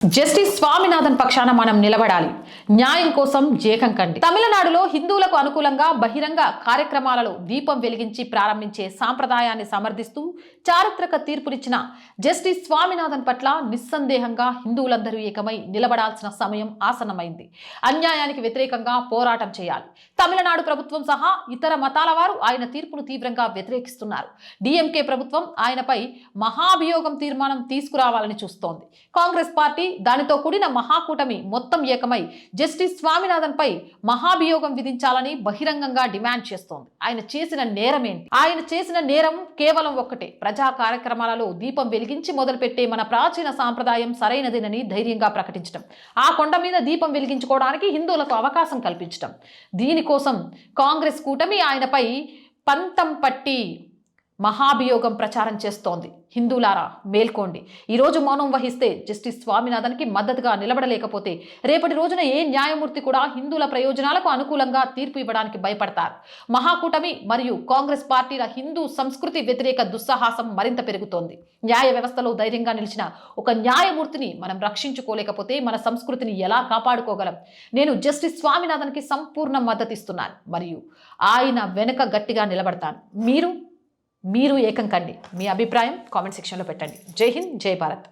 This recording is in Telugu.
జస్టిస్ స్వామినాథన్ పక్షాన మనం నిలబడాలి. న్యాయం కోసం జేకం కండి. తమిళనాడులో హిందువులకు అనుకూలంగా బహిరంగ కార్యక్రమాలలో దీపం వెలిగించి ప్రారంభించే సాంప్రదాయాన్ని సమర్థిస్తూ చారిత్రక తీర్పునిచ్చిన జస్టిస్ స్వామినాథన్ పట్ల నిస్సందేహంగా హిందువులందరూ ఏకమై నిలబడాల్సిన సమయం ఆసన్నమైంది. అన్యాయానికి వ్యతిరేకంగా పోరాటం చేయాలి. తమిళనాడు ప్రభుత్వం సహా ఇతర మతాల వారు ఆయన తీర్పును తీవ్రంగా వ్యతిరేకిస్తున్నారు. డిఎంకే ప్రభుత్వం ఆయనపై మహాభియోగం తీర్మానం తీసుకురావాలని చూస్తోంది. కాంగ్రెస్ పార్టీ దానితో కూడిన మహాకూటమి మొత్తం ఏకమై జస్టిస్ స్వామినాథన్పై మహాభియోగం విధించాలని బహిరంగంగా డిమాండ్ చేస్తోంది. ఆయన చేసిన నేరం ఏంటి ఆయన చేసిన నేరం కేవలం ఒక్కటే. ప్రజా కార్యక్రమాలలో దీపం వెలిగించి మొదలుపెట్టే మన ప్రాచీన సాంప్రదాయం సరైనదేనని ధైర్యంగా ప్రకటించడం ఆ కొండ మీద దీపం వెలిగించుకోవడానికి హిందువులకు అవకాశం కల్పించడం దీనికోసం కాంగ్రెస్ కూటమి ఆయనపై పంతం పట్టి మహాభియోగం ప్రచారం చేస్తోంది. హిందువులారా మేల్కోండి. ఈరోజు మౌనం వహిస్తే జస్టిస్ స్వామినాథన్కి మద్దతుగా నిలబడలేకపోతే రేపటి రోజున ఏ న్యాయమూర్తి కూడా హిందువుల ప్రయోజనాలకు అనుకూలంగా తీర్పు ఇవ్వడానికి భయపడతారు. మహాకూటమి మరియు కాంగ్రెస్ పార్టీల హిందూ సంస్కృతి వ్యతిరేక దుస్సాహసం మరింత పెరుగుతోంది. న్యాయ వ్యవస్థలో ధైర్యంగా నిలిచిన ఒక న్యాయమూర్తిని మనం రక్షించుకోలేకపోతే మన సంస్కృతిని ఎలా కాపాడుకోగలం? నేను జస్టిస్ స్వామినాథన్కి సంపూర్ణ మద్దతిస్తున్నాను. మరియు ఆయన వెనుక గట్టిగా నిలబడతాను. మీరు? మీరు ఏకం కండి. మీ అభిప్రాయం కామెంట్ సెక్షన్లో పెట్టండి. జై హింద్ జై భారత్.